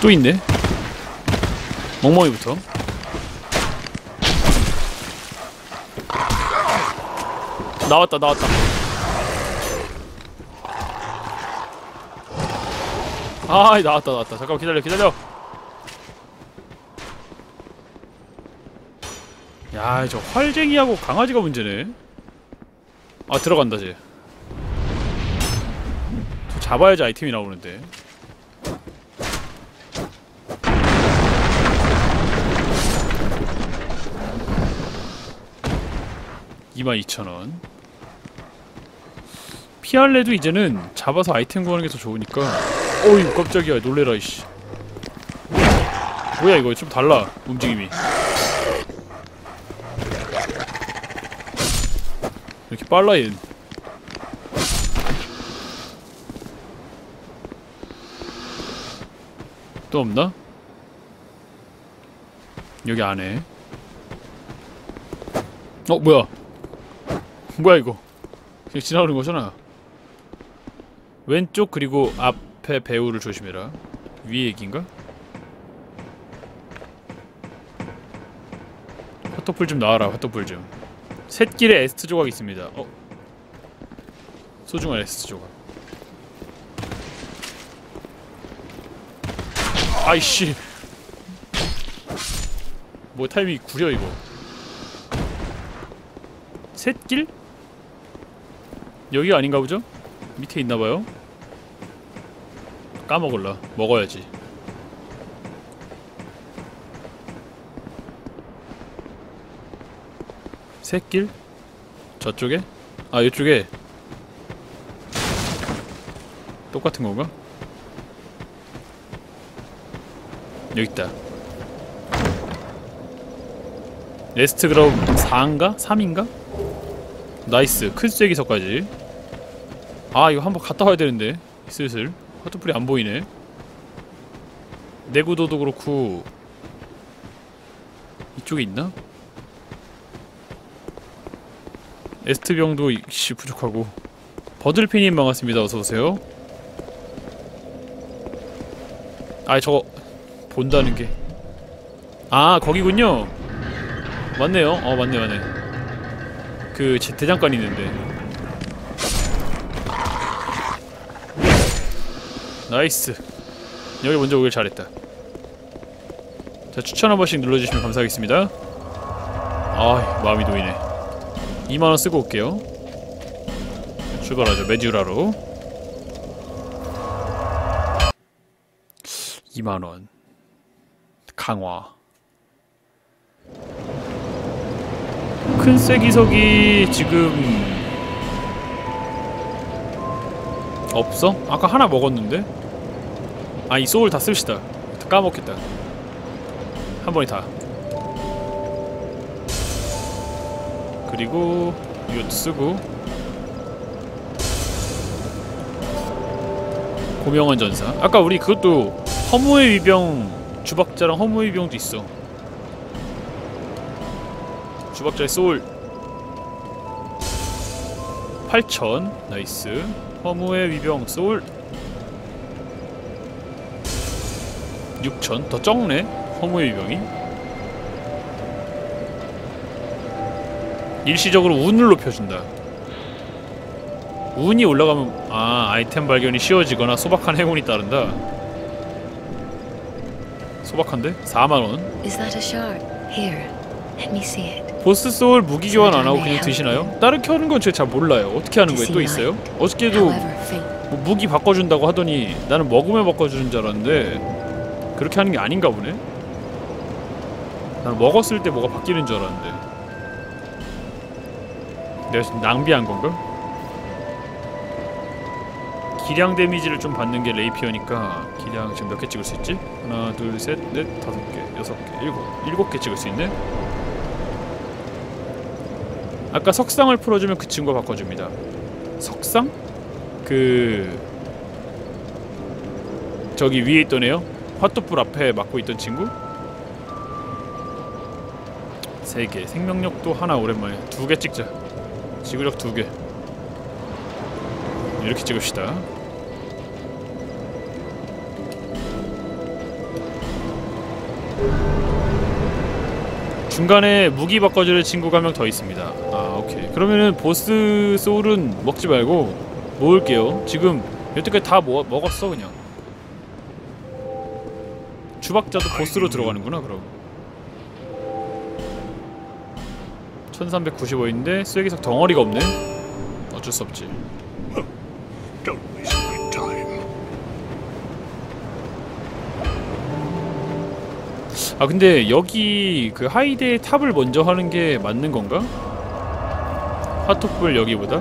또 있네. 멍멍이부터. 나왔다 나왔다. 아 나왔다 나왔다. 잠깐만 기다려 기다려. 야 저 활쟁이하고 강아지가 문제네. 아 들어간다 쟤저 잡아야지 아이템이 나오는데 22,000원. 피할래도 이제는 잡아서 아이템 구하는 게 더 좋으니까. 어이 깜짝이야. 놀래라 이씨. 뭐야 이거? 좀 달라 움직임이. 이렇게 빨라 얘는? 또 없나? 여기 안에. 어 뭐야 뭐야 이거? 그냥 지나가는 거잖아. 왼쪽 그리고 앞에 배우를 조심해라. 위에 얘기인가? 화떡불 좀 나와라 화떡불 좀. 샛길에 에스트 조각 있습니다. 어? 소중한 에스트 조각. 아이씨. 뭐 타이밍이 구려 이거. 샛길? 여기가 아닌가 보죠? 밑에 있나봐요 까먹을라 먹어야지 샛길? 저쪽에? 아 이쪽에 똑같은 건가? 여기 있다 레스트 그럼 4인가? 3인가? 나이스 큰 쐐기서까지 아 이거 한번 갔다 와야 되는데. 슬슬. 화투풀이 안 보이네. 내구도도 그렇고. 이쪽에 있나? 에스트병도 씨 부족하고. 버들피님 반갑습니다. 어서오세요. 아 저거 본다는 게 아 거기군요. 맞네요. 어 맞네 맞네. 그 제- 대장간 있는데 나이스. 여기 먼저 오길 잘했다. 자 추천 한 번씩 눌러주시면 감사하겠습니다. 아 마음이 놓이네. 2만원 쓰고 올게요. 출발하죠. 메듀라로. 2만원. 강화. 큰 쐐기석이 지금 없어? 아까 하나 먹었는데? 아 이 소울 다 씁시다. 다 까먹겠다. 한 번에 다. 그리고 이것도 쓰고. 고명원 전사. 아까 우리 그것도 허무의 위병 주박자랑 허무의 위병도 있어. 주박자의 소울. 8000 나이스. 허무의 위병 소울 6000더 적네 허무의 위병이 일시적으로 운을 높여준다 운이 올라가면 아 아이템 발견이 쉬워지거나 소박한 행운이 따른다 소박한데? 4만원 Is that a shard? Here, let me see it. 보스 소울 무기 교환 안 하고 그냥 드시나요? 다른 켜는 건 제가 잘 몰라요 어떻게 하는 거예요? 또 있어요? 어저께도. 뭐 무기 바꿔준다고 하더니 나는 먹으면 바꿔주는 줄 알았는데 그렇게 하는 게 아닌가 보네? 나는 먹었을 때 뭐가 바뀌는 줄 알았는데 내가 지금 낭비한 건가? 기량 데미지를 좀 받는 게 레이피어니까 기량 지금 몇 개 찍을 수 있지? 하나 둘 셋 넷 다섯 개 여섯 개 일곱 일곱 개 찍을 수 있네 아까 석상을 풀어주면 그 친구가 바꿔줍니다 석상? 그 저기 위에 있던 애요? 화뚝불 앞에 막고 있던 친구? 세 개. 생명력도 하나 오랜만에 두 개 찍자. 지구력 두 개. 이렇게 찍읍시다. 중간에 무기 바꿔줄 친구가 한 명 더 있습니다. 아 오케이. 그러면은 보스 소울은 먹지 말고 모을게요. 지금 여태까지 다 모아, 먹었어 그냥. 주박자도 보스로 들어가는구나 그럼. 1395인데 쓰레기석 덩어리가 없네. 어쩔 수 없지. 아 근데 여기 그 하이데의 탑을 먼저 하는 게 맞는 건가? 화톡불 여기보다?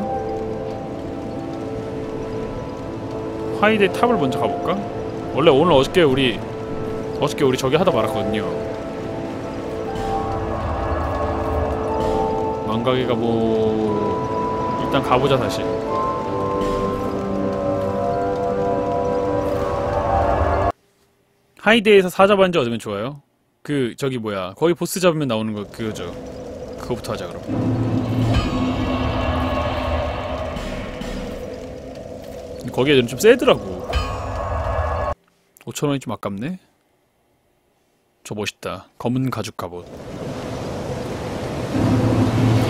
하이데 탑을 먼저 가볼까? 원래 오늘 어저께 우리 어저께 우리 저기 하다 말았거든요. 망가게가 뭐 일단 가보자 다시. 하이데에서 사자 반지 얻으면 좋아요. 그 저기 뭐야. 거기 보스 잡으면 나오는 거 그거죠. 그거부터 하자 그럼. 근데 거기 애들은 좀 세더라고. 5천원이 좀 아깝네 저 멋있다. 검은 가죽 갑옷.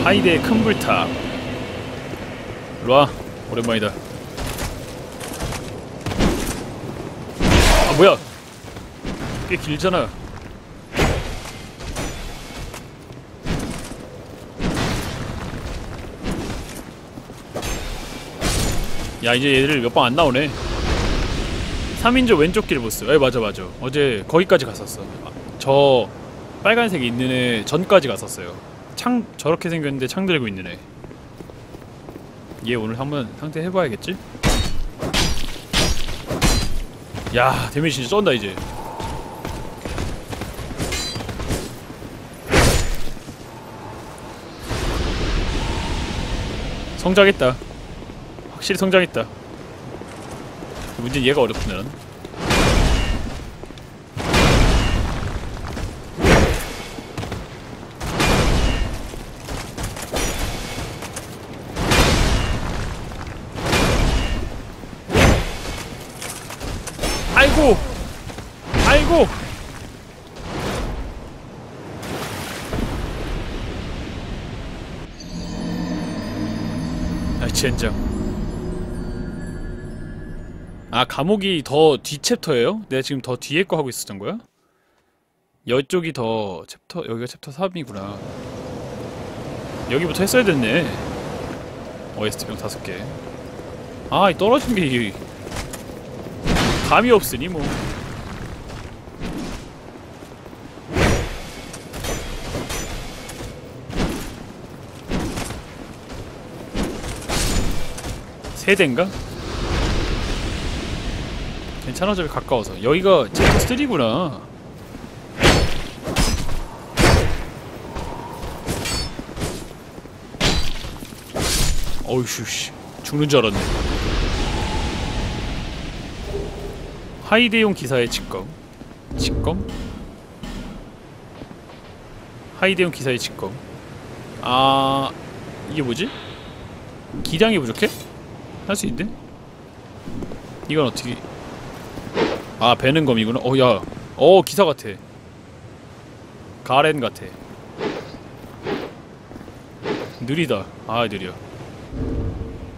하이데의 큰 불탑. 일로와. 오랜만이다. 아 뭐야? 꽤 길잖아. 야 이제 얘들 몇 번 안 나오네. 3인조 왼쪽 길 보스. 에 맞아 맞아. 어제 거기까지 갔었어. 아, 저 빨간색 있는 애 전까지 갔었어요 창 저렇게 생겼는데 창 들고 있는 애얘 오늘 한번 상태 해봐야겠지? 야 데미지 진짜 쩐다 이제 성장했다 확실히 성장했다. 문제는 얘가 어렵구나. 아이고! 아이고! 아, 젠장. 아 감옥이 더 뒤 챕터예요? 내가 지금 더 뒤에 거 하고 있었던 거야? 여쪽이 더 챕터 여기가 챕터 3이구나 여기부터 했어야 됐네 OST병 다섯 개 아, 이 떨어진 게 이게 감이 없으니 뭐. 세대인가? 괜찮아 저기 가까워서. 여기가 챕터 3구나. 어이씨 씨. 죽는 줄 알았네 하이데용 기사의 직검. 직검? 하이데용 기사의 직검. 아... 이게 뭐지? 기량이 부족해? 할 수 있대? 이건 어떻게? 아 배는 검이구나. 어 야. 어 기사 같아. 가렌 같아. 느리다. 아 느려.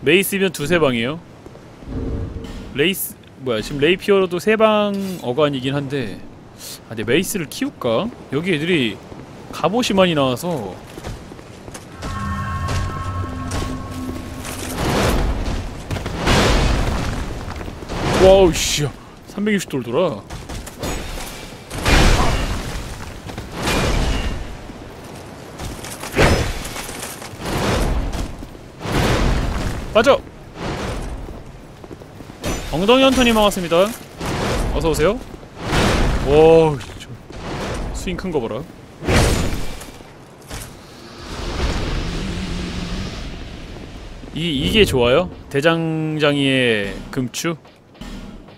메이스면 두세 방이에요. 레이스 뭐야 지금 레이피어로도 세방 어간이긴 한데 아 근데 메이스를 키울까? 여기 애들이 갑옷이 많이 나와서 와우 씨 360도를 돌아 빠져! 엉덩이 헌터님 반갑습니다 어서오세요 와저 스윙 큰거 봐라 이, 이게 좋아요? 대장장이의 금추?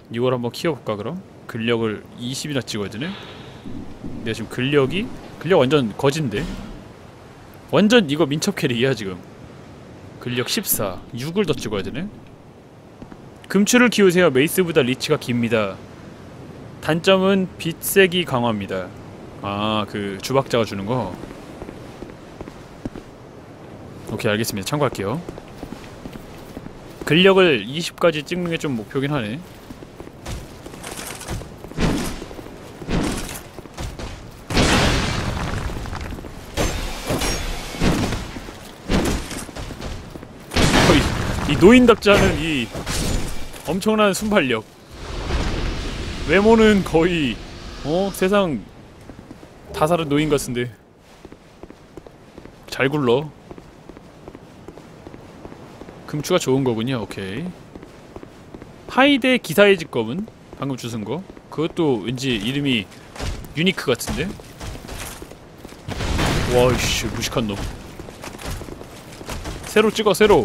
이걸 한번 키워볼까 그럼? 근력을 20이나 찍어야 되네? 내가 지금 근력이? 근력 완전 거진데? 완전 이거 민첩 캐릭이야 지금 근력 14 6을 더 찍어야 되네? 금추를 키우세요. 메이스보다 리치가 깁니다. 단점은 빛색이 강화입니다. 아 그 주박자가 주는 거? 오케이 알겠습니다. 참고할게요. 근력을 20까지 찍는 게 좀 목표긴 하네. 거의 이 노인답지 않은 이 엄청난 순발력. 외모는 거의 어? 세상 다 사는 노인 같은데. 잘 굴러. 금추가 좋은 거군요. 오케이. 하이데 기사의 직검은 방금 주신 거? 그것도 왠지 이름이 유니크 같은데? 와이씨 무식한 놈. 새로 찍어 새로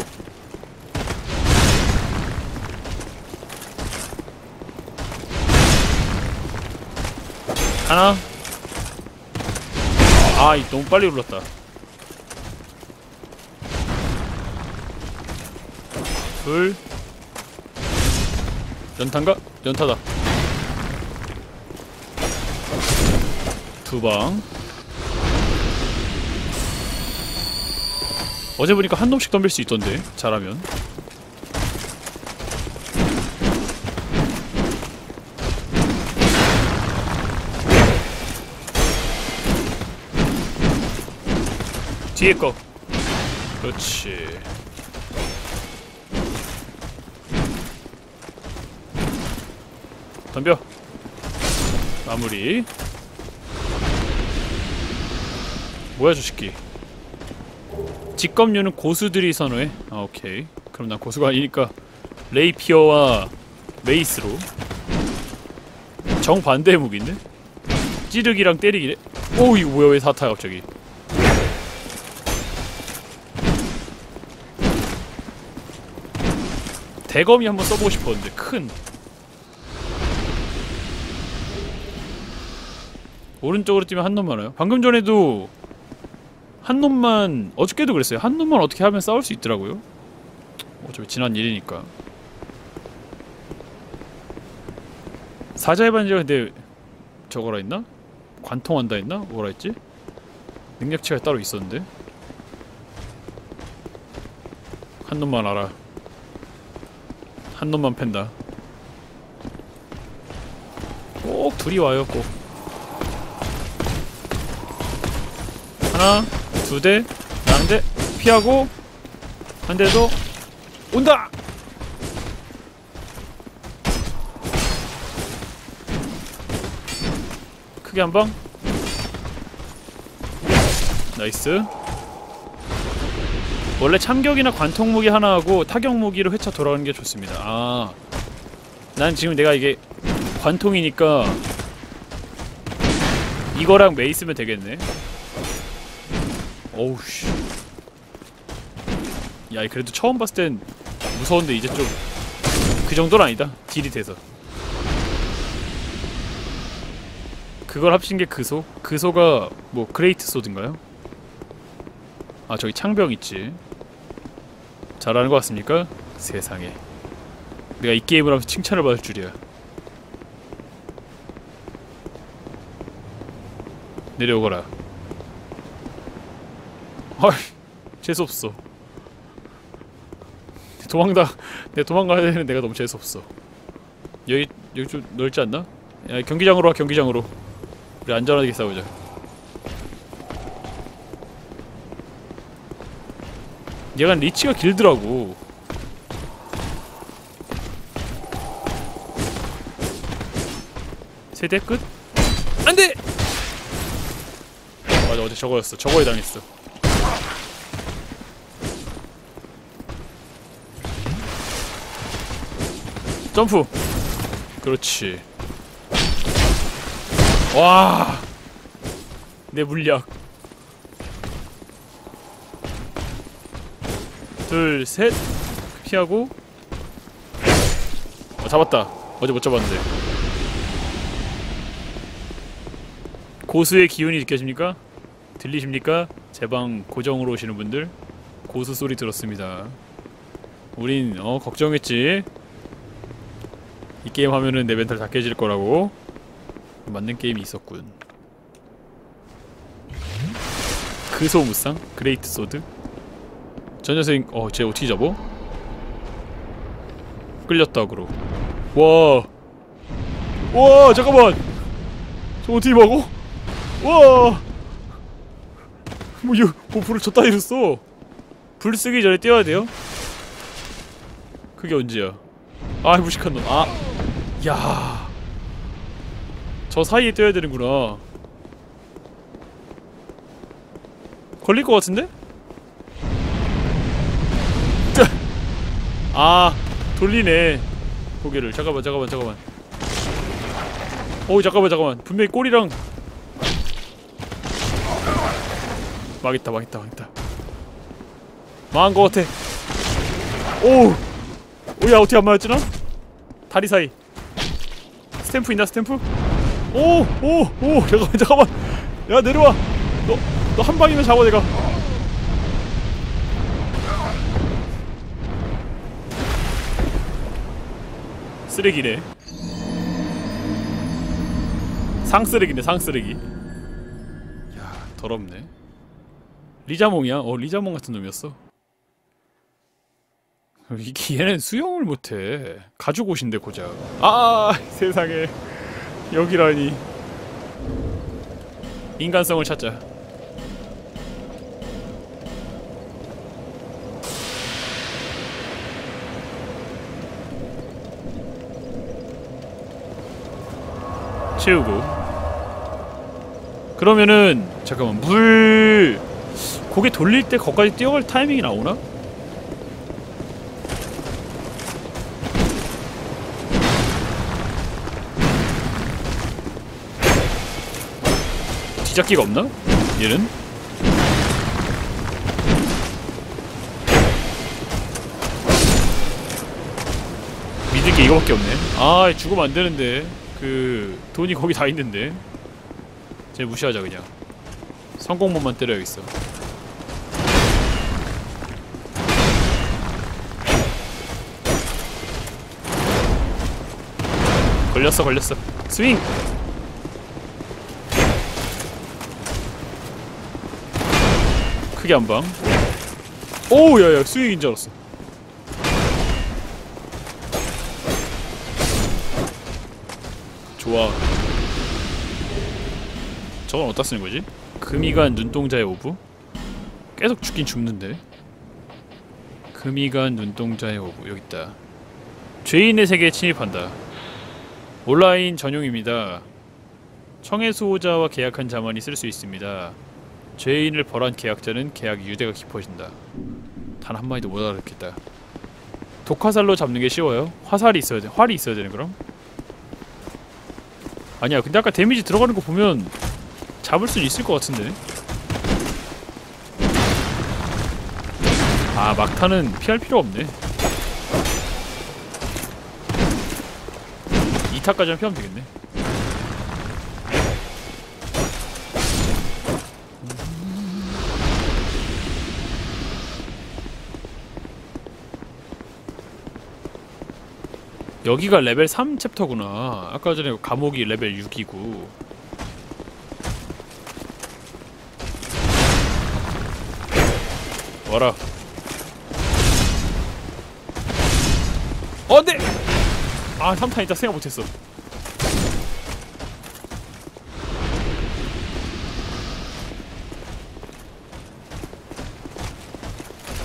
하나 아, 이 너무 빨리 눌렀다. 둘. 연탄가? 연타다. 두 방. 어제 보니까 한 놈씩 덤빌 수 있던데, 잘하면. 뒤에 거. 그렇지. 덤벼. 마무리. 뭐야 저 새끼. 직검류는 고수들이 선호해. 아 오케이. 그럼 난 고수가 아니니까 레이피어와 메이스로. 정반대의 무기인데? 찌르기랑 때리기래. 오 이거 뭐야 왜 사타야 갑자기. 대검이 한번 써보고 싶었는데 큰. 오른쪽으로 뛰면 한 놈만 와요. 방금 전에도 한 놈만 어저께도 그랬어요. 한 놈만 어떻게 하면 싸울 수 있더라고요. 어차피 지난 일이니까. 사자의 반지가 근데 저거라 했나? 관통한다 했나? 뭐라 했지? 능력치가 따로 있었는데. 한 놈만 알아 한 놈만 팬다. 꼭 둘이 와요, 꼭. 하나, 두 대, 한 대, 피하고, 한대 더, 온다! 크게 한 방. 나이스. 원래 참격이나 관통 무기 하나 하고 타격 무기로 회차 돌아가는 게 좋습니다. 아, 난 지금 내가 이게 관통이니까 이거랑 메이스면 되겠네. 어우 씨. 야, 그래도 처음 봤을 땐 무서운데 이제 좀 그 정도는 아니다. 딜이 돼서. 그걸 합친 게 그소? 그소가 뭐 그레이트 소드인가요? 아 저기 창병 있지. 잘하는 것 같습니까? 세상에. 내가 이 게임을 하면서 칭찬을 받을 줄이야. 내려오거라. 헐 재수없어. 도망다 내가 도망가야 되는 내가 너무 재수없어. 여기 여기 좀 넓지 않나? 야 경기장으로 와 경기장으로. 우리 안전하게 싸우자 얘가 리치가 길더라고. 세대 끝? 안돼! 맞아 어제 저거였어. 저거에 당했어. 점프! 그렇지. 와 내 물약 둘, 셋 피하고 어, 잡았다 어제 못 잡았는데 고수의 기운이 느껴집니까? 들리십니까? 제 방 고정으로 오시는 분들 고수 소리 들었습니다 우린 어 걱정했지 이 게임 하면은 내 멘탈 다 깨질 거라고 맞는 게임이 있었군 그소무쌍? 그레이트 소드? 저 녀석 어쟤 어떻게 잡어? 끌렸다 그러 와. 와 잠깐만 저 어떻게 막어? 와. 뭐 이거 뭐 불을 저 따위로 써? 불 쓰기 전에 떼어야 돼요? 그게 언제야? 아 무식한 놈. 아. 야. 저 사이에 떼어야 되는구나. 걸릴 것 같은데? 아 돌리네. 고개를. 잠깐만 잠깐만 잠깐만. 어우 잠깐만 잠깐만. 분명히 꼬리랑. 망했다 망했다 망했다. 망한 것 같아. 오우 오야 어떻게 안 맞았지 나? 다리 사이. 스탬프 있나 스탬프? 오 오 오. 잠깐만 잠깐만. 야 내려와. 너 너 한 방이면 잡아 내가 쓰레기네. 상쓰레기네 상쓰레기. 야 더럽네. 리자몽이야? 어 리자몽 같은 놈이었어. 이게 얘는 수영을 못해. 가죽 옷인데 고작. 아 세상에. 여기라니. 인간성을 찾자 채우고 그러면은 잠깐만 물 고개 돌릴 때 거기까지 뛰어갈 타이밍이 나오나? 뒤잡기가 없나? 얘는? 믿을 게 이거밖에 없네 아 죽으면 안 되는데 그 돈이 거기 다 있는데. 쟤 무시하자 그냥. 성공문만 때려야겠어. 걸렸어 걸렸어. 스윙! 크게 한방. 오우 야야 스윙인 줄 알았어 좋아. 저건 어디다 쓰는 거지? 금이간 눈동자의 오브? 계속 죽긴 죽는데. 금이간 눈동자의 오브. 여기 있다. 죄인의 세계에 침입한다. 온라인 전용입니다. 청해 수호자와 계약한 자만이 쓸 수 있습니다. 죄인을 벌한 계약자는 계약 유대가 깊어진다. 단 한마디도 못 알아듣겠다. 독화살로 잡는 게 쉬워요? 화살이 있어야 돼 활이 있어야 되는 그럼? 아니야 근데 아까 데미지 들어가는 거 보면 잡을 수 있을 것 같은데. 아 막타는 피할 필요 없네. 2타까지만 피하면 되겠네 여기가 레벨 3 챕터구나 아까 전에 감옥이 레벨 6이고 와라 어, 네! 아, 3탄 있다 생각 못했어.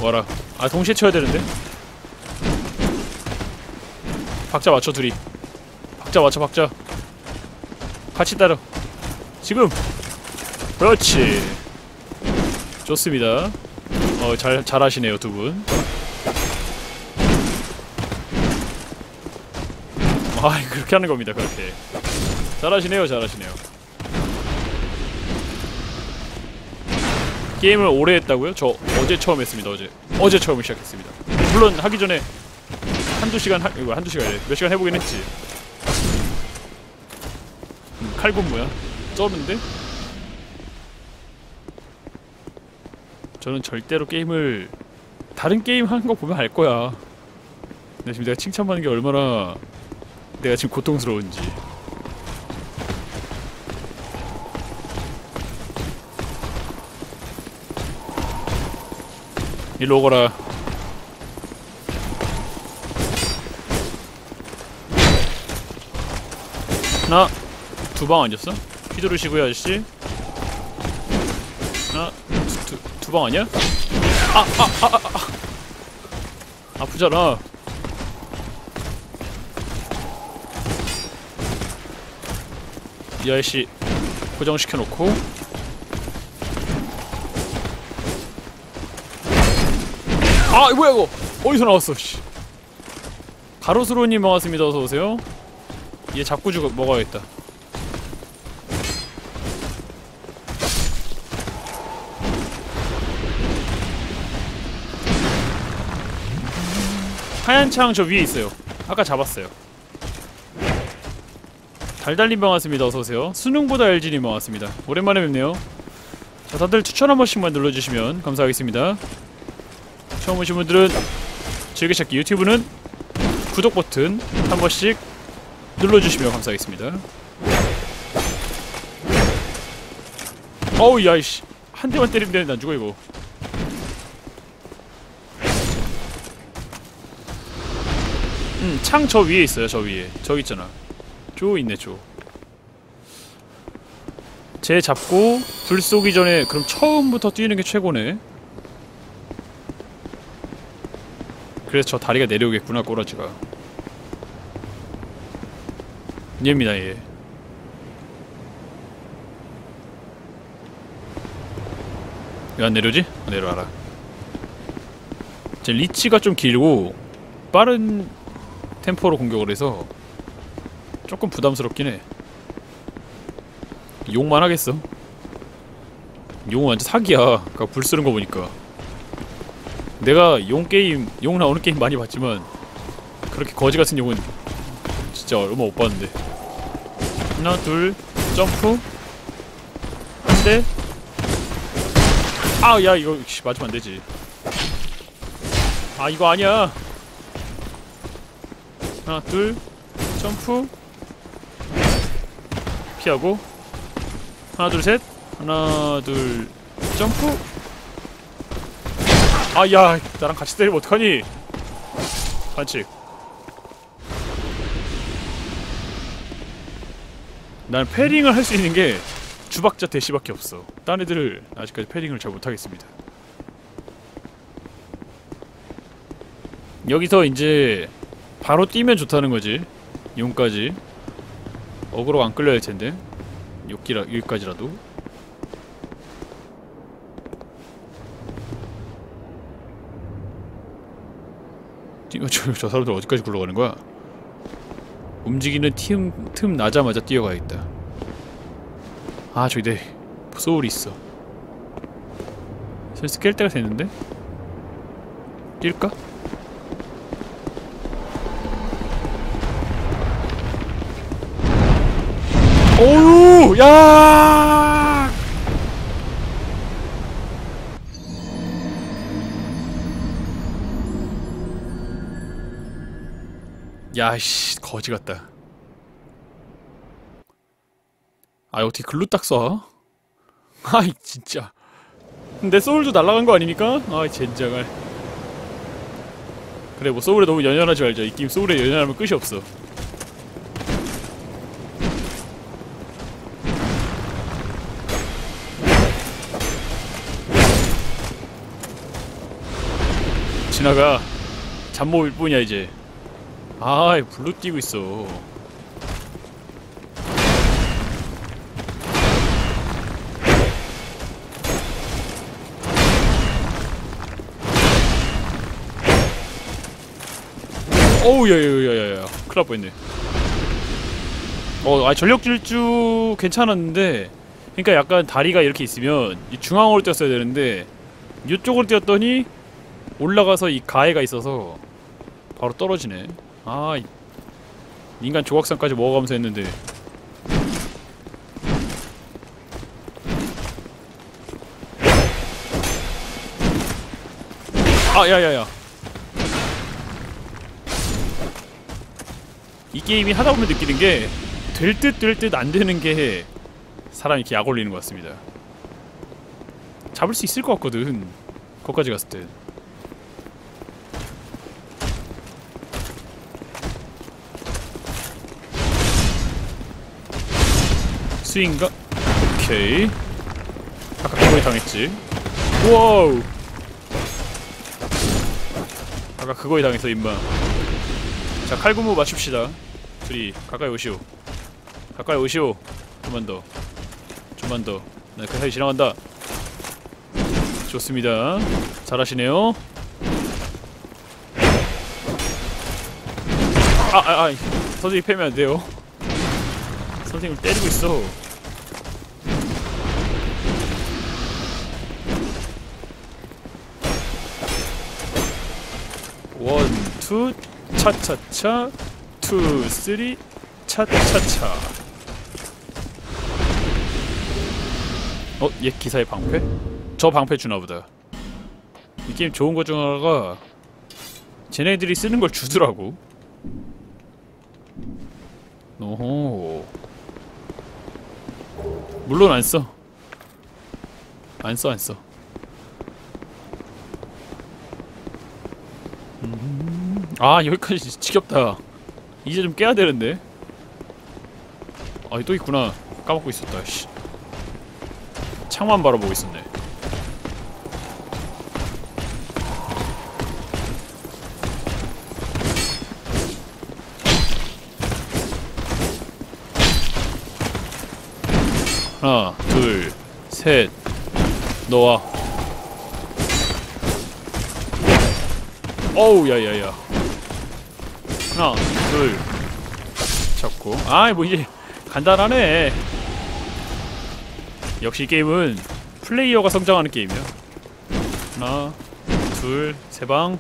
와라. 아, 동시에 쳐야 되는데? 박자 맞춰, 둘이. 박자 맞춰, 박자. 같이 따라. 지금! 그렇지. 좋습니다. 어, 잘, 잘하시네요, 두 분. 아 그렇게 하는 겁니다 그렇게 잘하시네요 잘하시네요 게임을 오래 했다고요? 저 어제 처음 했습니다 어제 어제 처음 시작했습니다 물론 하기 전에 한두 시간 하, 이거 한두 시간에 몇 시간 해보긴 했지. 음, 칼군무야? 쩌는데? 저는 절대로 게임을 다른 게임 하는 거 보면 알 거야. 근데 지금 내가 칭찬받는 게 얼마나 내가 지금 고통스러운지. 일로 오거라 하나 두 방 아니었어? 휘두르시고요 아저씨. 하나 두두 방 아니야? 아 아 아 아 아, 아프잖아. 이 아저씨 고정시켜 놓고. 아 이거 뭐야 이거? 어디서 나왔어 씨? 가로수로님 반갑습니다. 어서 오세요 얘 잡고 죽어 먹어야겠다. 하얀 창 저 위에 있어요. 아까 잡았어요. 달달님 반갑습니다. 어서오세요. 수능보다 LG님 반갑습니다. 오랜만에 뵙네요. 자 다들 추천 한 번씩만 눌러주시면 감사하겠습니다. 처음 오신 분들은 즐겨찾기 유튜브는 구독 버튼 한 번씩 눌러주시면 감사하겠습니다 어우 야이씨 한 대만 때리면 되는데 안 죽어 이거 음 창 저 위에 있어요 저 위에 저기 있잖아 조 있네 조. 쟤 잡고 불 쏘기 전에 그럼 처음부터 뛰는 게 최고네. 그래서 저 다리가 내려오겠구나 꼬라지가. 얘입니다 얘. 왜 안 내려오지? 어, 내려와라. 제 리치가 좀 길고 빠른 템포로 공격을 해서 조금 부담스럽긴 해. 욕만 하겠어. 용 완전 사기야. 아까 불 쓰는 거 보니까. 내가 용 게임, 용 나오는 게임 많이 봤지만 그렇게 거지 같은 용은 진짜 얼마 못 봤는데. 하나, 둘, 점프. 한 대. 아, 야, 이거 씨, 맞으면 안 되지. 아, 이거 아니야. 하나, 둘, 점프. 피하고 하나 둘 셋 하나 둘 점프 아 야 나랑 같이 때리면 어떡하니 반칙 난 패링을 할 수 있는 게 주박자 대시밖에 없어. 딴 애들을 아직까지 패링을 잘 못하겠습니다. 여기서 이제 바로 뛰면 좋다는 거지. 용까지. 어그로가 안 끌려야 할 텐데. 여기라 여기까지라도. 저, 저 사람들 어디까지 굴러가는 거야? 움직이는 틈, 틈 나자마자 뛰어가야겠다 아 저기 내 소울이 있어 슬슬 깰 때가 됐는데? 뛸까? 오우 야 야씨 거지 같다. 아 어떻게 글로 딱 쏴? 아이 진짜. 내 소울도 날라간 거 아닙니까? 아이 젠장할. 그래 뭐 소울에 너무 연연하지 말자. 이 게임 소울에 연연하면 끝이 없어. 지나가. 잠모일 뿐이야 이제 아이 블루 뛰고 있어. 어우 야야야야야. 큰일 날 뻔했네. 어, 아 전력 질주 괜찮았는데 그러니까 약간 다리가 이렇게 있으면 이 중앙으로 뛰었어야 되는데 이쪽으로 뛰었더니 올라가서 이 가해가 있어서 바로 떨어지네 아 이- 인간 조각상까지 먹어가면서 했는데. 아 야야야. 이 게임이 하다 보면 느끼는 게 될 듯 될 듯 안 되는 게 사람이 이렇게 약 올리는 것 같습니다. 잡을 수 있을 것 같거든 거기까지 갔을 때 수인가? 오케이. 아까 그거에 당했지. 와우. 아까 그거에 당했어 임마. 자 칼군무 맞춥시다. 둘이 가까이 오시오. 가까이 오시오. 좀만 더. 좀만 더나 그 사이 지나간다. 좋습니다. 잘하시네요. 아, 아, 아, 선생님 패면 안 돼요. 선생님을 때리고 있어. 투, 차차차, 투, 쓰리, 차차차. 어, 얘 기사의 방패? 저 방패 주나보다. 이 게임 좋은 것중 하나가 쟤네들이 쓰는 걸 주더라고. 오호. 물론 안 써. 안 써, 안 써. 아, 여기까지 지겹다. 이제 좀 깨야 되는데. 아, 또 있구나. 까먹고 있었다, 씨. 창만 바라보고 있었네. 하나, 둘, 셋. 너와. 어우, 야야야. 하나, 둘. 잡고. 아이, 뭐 이제 간단하네. 역시 이 게임은 플레이어가 성장하는 게임이야. 하나, 둘, 세 방.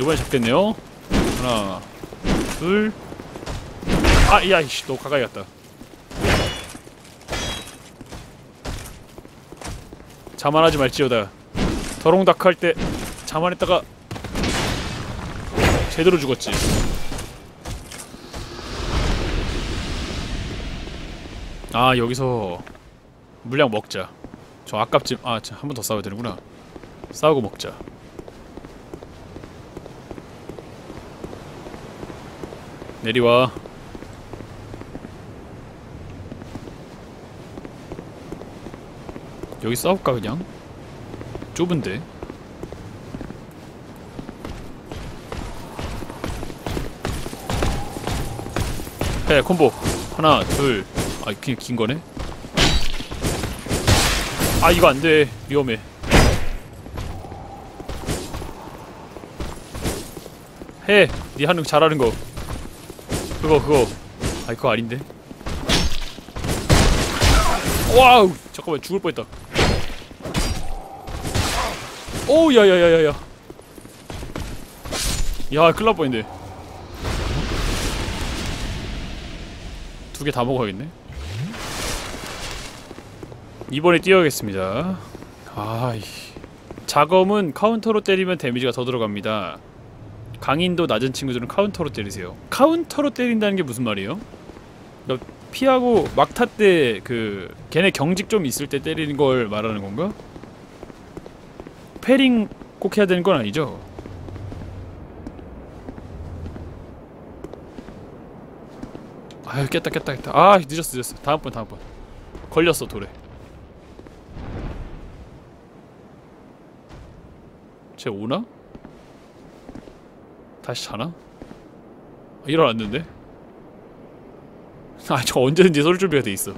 이번에 잡겠네요. 하나, 둘. 아, 야, 이씨, 너 가까이 갔다. 자만하지 말지어다. 더롱다크 할때 자만했다가 제대로 죽었지. 아, 여기서 물량 먹자. 저 아깝지. 아, 한 번 더 싸워야 되는구나. 싸우고 먹자. 내리와. 여기 싸울까 그냥? 좁은데 해 콤보. 하나 둘아 그냥 긴 거네? 아 이거 안 돼. 위험해. 해니 한능 잘하는 거. 그거 그거. 아 그거 아닌데? 와우! 잠깐만 죽을 뻔했다. 오 야야 야 야 야. 야 큰일 날 뻔했네 두 개 다 먹어야겠네 이번에 뛰어야겠습니다 아이 자검은 카운터로 때리면 데미지가 더 들어갑니다 강인도 낮은 친구들은 카운터로 때리세요 카운터로 때린다는 게 무슨 말이에요? 그러니까 피하고 막타 때 그 걔네 경직 좀 있을 때 때리는 걸 말하는 건가? 패링 꼭 해야 되는 건 아니죠? 아유 깼다 깼다 깼다 아 늦었어 늦었어 다음번 다음번 걸렸어 돌에 쟤 오나? 다시 자나? 아, 일어났는데? 아 저 언제든지 쏠 준비가 돼 있어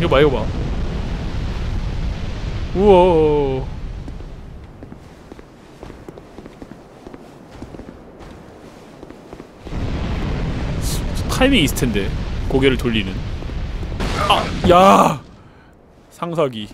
이거 봐 이거 봐 우와 타이밍이 있을 텐데 고개를 돌리는 아! 야! 상사기